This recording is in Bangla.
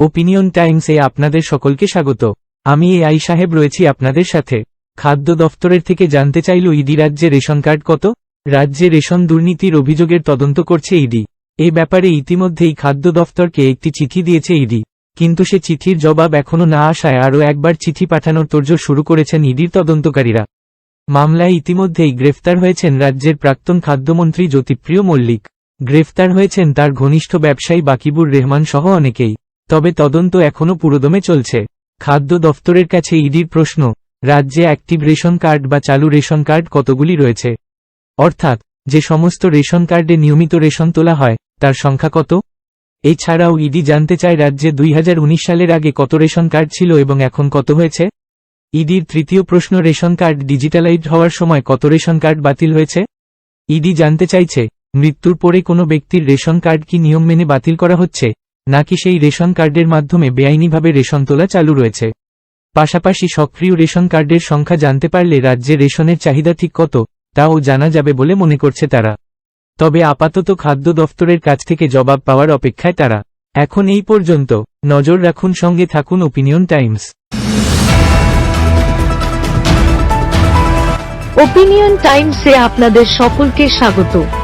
ওপিনিয়ন টাইমসে আপনাদের সকলকে স্বাগত। আমি এ আই সাহেব রয়েছি আপনাদের সাথে। খাদ্য দফতরের থেকে জানতে চাইল ইডি রাজ্যে রেশন কার্ড কত? রাজ্যে রেশন দুর্নীতির অভিযোগের তদন্ত করছে ইডি। এ ব্যাপারে ইতিমধ্যেই খাদ্য দফতরকে একটি চিঠি দিয়েছে ইডি। কিন্তু সে চিঠির জবাব এখনও না আসায় আরও একবার চিঠি পাঠানোর তোড়জোড় শুরু করেছেন ইডির তদন্তকারীরা। মামলায় ইতিমধ্যেই গ্রেফতার হয়েছেন রাজ্যের প্রাক্তন খাদ্যমন্ত্রী জ্যোতিপ্রিয় মল্লিক। গ্রেফতার হয়েছেন তার ঘনিষ্ঠ ব্যবসায়ী বাকিবুর রেহমান সহ অনেকেই। তবে তদন্ত এখনও পুরোদমে চলছে। খাদ্য দফতরের কাছে ইডির প্রশ্ন, রাজ্যে অ্যাক্টিভ রেশন কার্ড বা চালু রেশন কার্ড কতগুলি রয়েছে? অর্থাৎ, যে সমস্ত রেশন কার্ডে নিয়মিত রেশন তোলা হয়, তার সংখ্যা কত? এছাড়াও ইডি জানতে চায় রাজ্যে দুই হাজার উনিশ সালের আগে কত রেশন কার্ড ছিল এবং এখন কত হয়েছে? ইডির তৃতীয় প্রশ্ন, রেশন কার্ড ডিজিটালাইজড হওয়ার সময় কত রেশন কার্ড বাতিল হয়েছে? ইডি জানতে চাইছে, মৃত্যুর পরে কোনো ব্যক্তির রেশন কার্ড কি নিয়ম মেনে বাতিল করা হচ্ছে? নাকি সেই রেশন কার্ডের মাধ্যমে বেআইনিভাবে রেশন তোলা চালু রয়েছে। পাশাপাশি সক্রিয় রেশন কার্ডের সংখ্যা জানতে পারলে রাজ্যে রেশনের চাহিদা ঠিক কত, তাও জানা যাবে বলে মনে করছে তারা। তবে আপাতত খাদ্য দফতরের কাছ থেকে জবাব পাওয়ার অপেক্ষায় তারা। এখন এই পর্যন্ত, নজর রাখুন সঙ্গে থাকুন ওপিনিয়ন টাইমস। ওপিনিয়ন টাইমসে আপনাদের সকলকে স্বাগত।